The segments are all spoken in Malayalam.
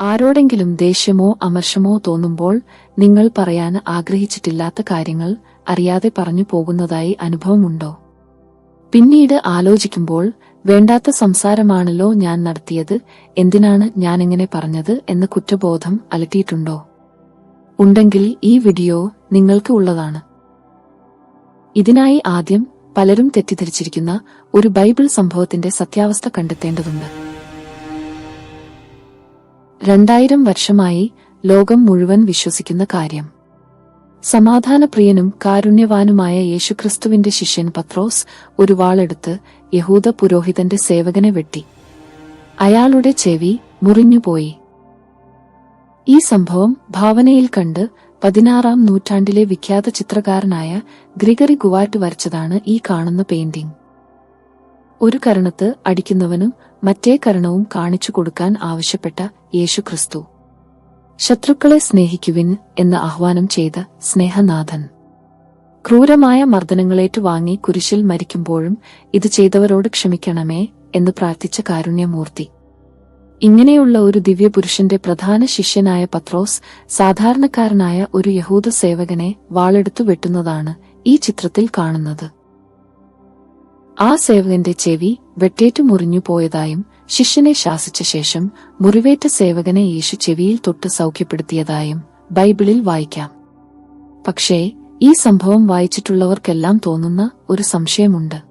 ആരോടെങ്കിലും ദേഷ്യമോ അമർഷമോ തോന്നുമ്പോൾ നിങ്ങൾ പറയാൻ ആഗ്രഹിച്ചിട്ടില്ലാത്ത കാര്യങ്ങൾ അറിയാതെ പറഞ്ഞു പോകുന്നതായി അനുഭവമുണ്ടോ? പിന്നീട് ആലോചിക്കുമ്പോൾ വേണ്ടാത്ത സംസാരമാണല്ലോ ഞാൻ നടത്തിയത് എന്തിനാണ് ഞാനിങ്ങനെ പറഞ്ഞത് എന്ന് കുറ്റബോധം അലട്ടിയിട്ടുണ്ടോ? ഉണ്ടെങ്കിൽ ഈ വീഡിയോ നിങ്ങൾക്ക് ഉള്ളതാണ്. ഇതിനായി ആദ്യം പലരും തെറ്റിദ്ധരിച്ചിരിക്കുന്ന ഒരു ബൈബിൾ സംഭവത്തിന്റെ സത്യാവസ്ഥ കണ്ടെത്തേണ്ടതുണ്ട്. രണ്ടായിരം വർഷമായി ലോകം മുഴുവൻ വിശ്വസിക്കുന്ന കാര്യം. സമാധാനപ്രിയനും കാരുണ്യവാനുമായ യേശുക്രിസ്തുവിന്റെ ശിഷ്യൻ പത്രോസ് ഒരു വാളെടുത്ത് യഹൂദ പുരോഹിതന്റെ സേവകനെ വെട്ടി. അയാളുടെ ചെവി മുറിഞ്ഞുപോയി. ഈ സംഭവം ഭാവനയിൽ കണ്ട് പതിനാറാം നൂറ്റാണ്ടിലെ വിഖ്യാത ചിത്രകാരനായ ഗ്രിഗറി ഗുവാറ്റ് വരച്ചതാണ് ഈ കാണുന്ന പെയിന്റിംഗ്. ഒരു കരണത്ത് അടിക്കുന്നവനും മറ്റേ കരണവും കാണിച്ചു കൊടുക്കാൻ ആവശ്യപ്പെട്ട യേശുക്രിസ്തു. ശത്രുക്കളെ സ്നേഹിക്കുവിൻ എന്ന് ആഹ്വാനം ചെയ്ത സ്നേഹനാഥൻ. ക്രൂരമായ മർദ്ദനങ്ങളേറ്റു വാങ്ങി കുരിശിൽ മരിക്കുമ്പോഴും ഇത് ചെയ്തവരോട് ക്ഷമിക്കണമേ എന്ന് പ്രാർത്ഥിച്ച കാരുണ്യമൂർത്തി. ഇങ്ങനെയുള്ള ഒരു ദിവ്യപുരുഷന്റെ പ്രധാന ശിഷ്യനായ പത്രോസ് സാധാരണക്കാരനായ ഒരു യഹൂദ സേവകനെ വാളെടുത്തു വെട്ടുന്നതാണ് ഈ ചിത്രത്തിൽ കാണുന്നത്. ആ സേവകന്റെ ചെവി വെട്ടേറ്റു മുറിഞ്ഞു പോയതായും ശിഷ്യനെ ശാസിച്ച ശേഷം മുറിവേറ്റ സേവകനെ യേശു ചെവിയിൽ തൊട്ട് സൗഖ്യപ്പെടുത്തിയതായും ബൈബിളിൽ വായിക്കാം. പക്ഷേ ഈ സംഭവം വായിച്ചിട്ടുള്ളവർക്കെല്ലാം തോന്നുന്ന ഒരു സംശയമുണ്ട്.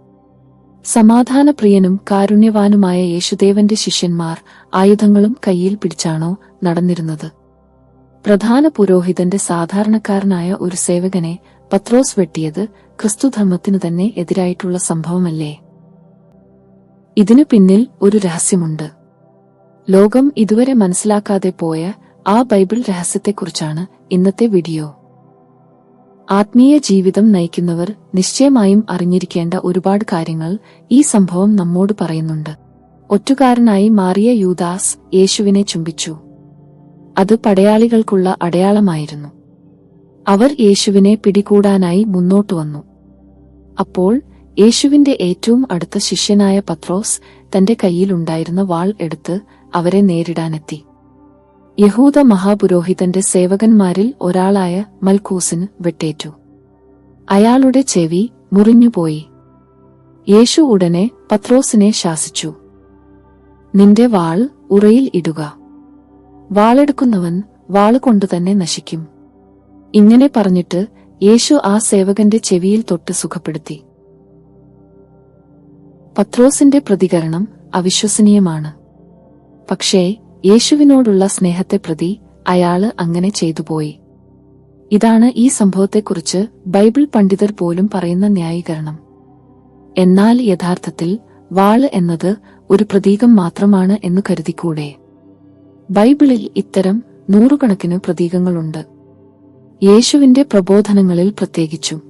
സമാധാനപ്രിയനും കാരുണ്യവാനുമായ യേശുദേവന്റെ ശിഷ്യന്മാർ ആയുധങ്ങളും കയ്യിൽ പിടിച്ചാണോ നടന്നിരുന്നത്? പ്രധാന പുരോഹിതന്റെ സാധാരണക്കാരനായ ഒരു സേവകനെ പത്രോസ് വെട്ടിയത് ക്രിസ്തുധർമ്മത്തിനു തന്നെ എതിരായിട്ടുള്ള സംഭവമല്ലേ? ഇതിനു പിന്നിൽ ഒരു രഹസ്യമുണ്ട്. ലോകം ഇതുവരെ മനസ്സിലാക്കാതെ പോയ ആ ബൈബിൾ രഹസ്യത്തെക്കുറിച്ചാണ് ഇന്നത്തെ വീഡിയോ. ആത്മീയ ജീവിതം നയിക്കുന്നവർ നിശ്ചയമായും അറിഞ്ഞിരിക്കേണ്ട ഒരുപാട് കാര്യങ്ങൾ ഈ സംഭവം നമ്മോട് പറയുന്നുണ്ട്. ഒറ്റുകാരനായി മാറിയ യൂദാസ് യേശുവിനെ ചുംബിച്ചു. അത് പടയാളികൾക്കുള്ള അടയാളമായിരുന്നു. അവർ യേശുവിനെ പിടികൂടാനായി മുന്നോട്ടു വന്നു. അപ്പോൾ യേശുവിന്റെ ഏറ്റവും അടുത്ത ശിഷ്യനായ പത്രോസ് തന്റെ കയ്യിലുണ്ടായിരുന്ന വാൾ എടുത്ത് അവരെ നേരിടാനെത്തി. യഹൂദ മഹാപുരോഹിതന്റെ സേവകന്മാരിൽ ഒരാളായ മൽക്കൂസിന് വെട്ടേറ്റു. അയാളുടെ ചെവി മുറിഞ്ഞുപോയി. യേശു ഉടനെ പത്രോസിനെ ശാസിച്ചു. നിന്റെ വാൾ ഉറയിൽ ഇടുക. വാളെടുക്കുന്നവൻ വാളുകൊണ്ടുതന്നെ നശിക്കും. ഇങ്ങനെ പറഞ്ഞിട്ട് യേശു ആ സേവകന്റെ ചെവിയിൽ തൊട്ട് സുഖപ്പെടുത്തി. പത്രോസിന്റെ പ്രതികരണം അവിശ്വസനീയമാണ്. പക്ഷേ യേശുവിനോടുള്ള സ്നേഹത്തെ പ്രതി അയാൾ അങ്ങനെ ചെയ്തുപോയി. ഇതാണ് ഈ സംഭവത്തെക്കുറിച്ച് ബൈബിൾ പണ്ഡിതർ പോലും പറയുന്ന ന്യായീകരണം. എന്നാൽ യഥാർത്ഥത്തിൽ വാൾ എന്നത് ഒരു പ്രതീകം മാത്രമാണ് എന്ന് കരുതിക്കൂടെ? ബൈബിളിൽ ഇത്തരം നൂറുകണക്കിന് പ്രതീകങ്ങളുണ്ട്. യേശുവിന്റെ പ്രബോധനങ്ങളിൽ പ്രത്യേകിച്ചും.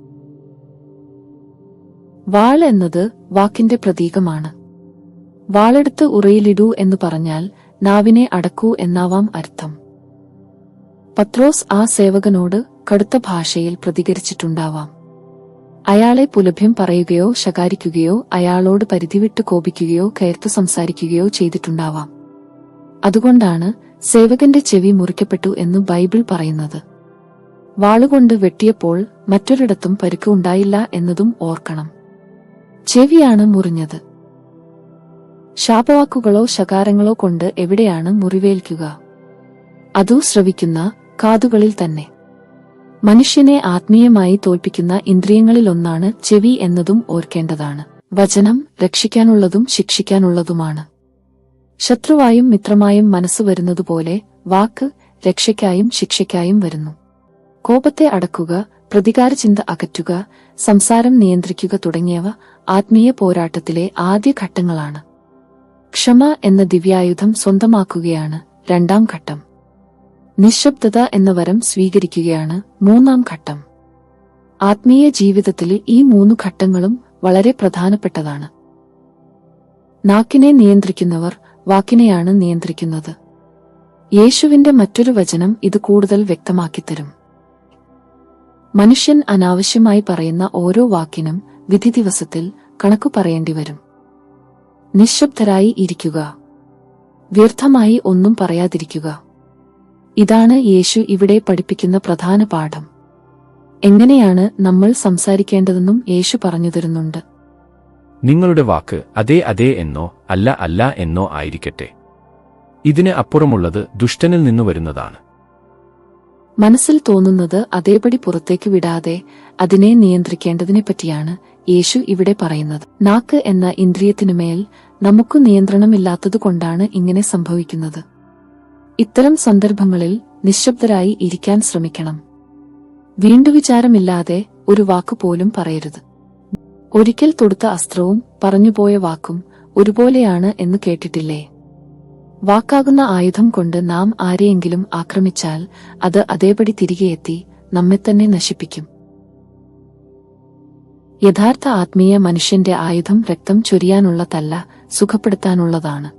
വാൾ എന്നത് വാക്കിന്റെ പ്രതീകമാണ്. വാളെടുത്ത് ഉറയിലിടൂ എന്ന് പറഞ്ഞാൽ നാവിനെ അടക്കൂ എന്നാവാം അർത്ഥം. പത്രോസ് ആ സേവകനോട് കടുത്ത ഭാഷയിൽ പ്രതികരിച്ചിട്ടുണ്ടാവാം. അയാളെ പുലഭ്യം പറയുകയോ ശകാരിക്കുകയോ അയാളോട് പരിധിവിട്ട് കോപിക്കുകയോ കയർത്തു സംസാരിക്കുകയോ ചെയ്തിട്ടുണ്ടാവാം. അതുകൊണ്ടാണ് സേവകന്റെ ചെവി മുറിക്കപ്പെട്ടു എന്ന് ബൈബിൾ പറയുന്നത്. വാളുകൊണ്ട് വെട്ടിയപ്പോൾ മറ്റൊരിടത്തും പരിക്ക് ഉണ്ടായില്ല എന്നതും ഓർക്കണം. ചെവിയാണ് മുറിഞ്ഞത്. ശാപവാക്കുകളോ ശകാരങ്ങളോ കൊണ്ട് എവിടെയാണ് മുറിവേൽക്കുക? അതു ശ്രവിക്കുന്ന കാതുകളിൽ തന്നെ. മനുഷ്യനെ ആത്മീയമായി തോൽപ്പിക്കുന്ന ഇന്ദ്രിയങ്ങളിലൊന്നാണ് ചെവി എന്നതും ഓർക്കേണ്ടതാണ്. വചനം രക്ഷിക്കാനുള്ളതും ശിക്ഷിക്കാനുള്ളതുമാണ്. ശത്രുവായും മിത്രമായും മനസ്സ് വരുന്നതുപോലെ വാക്ക് രക്ഷയ്ക്കായും ശിക്ഷയ്ക്കായും വരുന്നു. കോപത്തെ അടക്കുക പ്രതികാര ചിന്ത അകറ്റുക സംസാരം നിയന്ത്രിക്കുക തുടങ്ങിയവ ആത്മീയ പോരാട്ടത്തിലെ ആദ്യ ഘട്ടങ്ങളാണ്. ക്ഷമ എന്ന ദിവ്യായുധം സ്വന്തമാക്കുകയാണ് രണ്ടാം ഘട്ടം. നിശബ്ദത എന്ന വരം സ്വീകരിക്കുകയാണ് മൂന്നാം ഘട്ടം. ആത്മീയ ജീവിതത്തിൽ ഈ മൂന്ന് ഘട്ടങ്ങളും വളരെ പ്രധാനപ്പെട്ടതാണ്. നാക്കിനെ നിയന്ത്രിക്കുന്നവർ വാക്കിനെയാണ് നിയന്ത്രിക്കുന്നത്. യേശുവിന്റെ മറ്റൊരു വചനം ഇത് കൂടുതൽ വ്യക്തമാക്കിത്തരും. മനുഷ്യൻ അനാവശ്യമായി പറയുന്ന ഓരോ വാക്കിനും വിധി ദിവസത്തിൽ കണക്കു പറയേണ്ടി വരും. നിശബ്ദരായി ഇരിക്കുക. വ്യർത്ഥമായി ഒന്നും പറയാതിരിക്കുക. ഇതാണ് യേശു ഇവിടെ പഠിപ്പിക്കുന്ന പ്രധാന പാഠം. എങ്ങനെയാണ് നമ്മൾ സംസാരിക്കേണ്ടതെന്നും യേശു പറഞ്ഞു തരുന്നുണ്ട്. നിങ്ങളുടെ വാക്ക് അതെ അതെ എന്നോ അല്ല അല്ല എന്നോ ആയിരിക്കട്ടെ. ഇതിന് അപ്പുറമുള്ളത് ദുഷ്ടനിൽ നിന്നു വരുന്നതാണ്. മനസ്സിൽ തോന്നുന്നത് അതേപടി പുറത്തേക്ക് വിടാതെ അതിനെ നിയന്ത്രിക്കേണ്ടതിനെ പറ്റിയാണ് യേശു ഇവിടെ പറയുന്നത്. നാക്ക് എന്ന ഇന്ദ്രിയത്തിനുമേൽ നമുക്ക് നിയന്ത്രണമില്ലാത്തതുകൊണ്ടാണ് ഇങ്ങനെ സംഭവിക്കുന്നത്. ഇത്തരം സന്ദർഭങ്ങളിൽ നിശബ്ദരായി ഇരിക്കാൻ ശ്രമിക്കണം. വീണ്ടുവിചാരമില്ലാതെ ഒരു വാക്കുപോലും പറയരുത്. ഒരിക്കൽ തൊടുത്ത അസ്ത്രവും പറഞ്ഞുപോയ വാക്കും ഒരുപോലെയാണ് എന്ന് കേട്ടിട്ടില്ലേ? വാക്കാകുന്ന ആയുധം കൊണ്ട് നാം ആരെയെങ്കിലും ആക്രമിച്ചാൽ അത് അതേപടി തിരികെ എത്തി നമ്മെത്തന്നെ നശിപ്പിക്കും. യഥാർത്ഥ ആത്മീയ മനുഷ്യന്റെ ആയുധം രക്തം ചൊരിയാനുള്ളതല്ല സുഖപ്പെടുത്താനുള്ളതാണ്.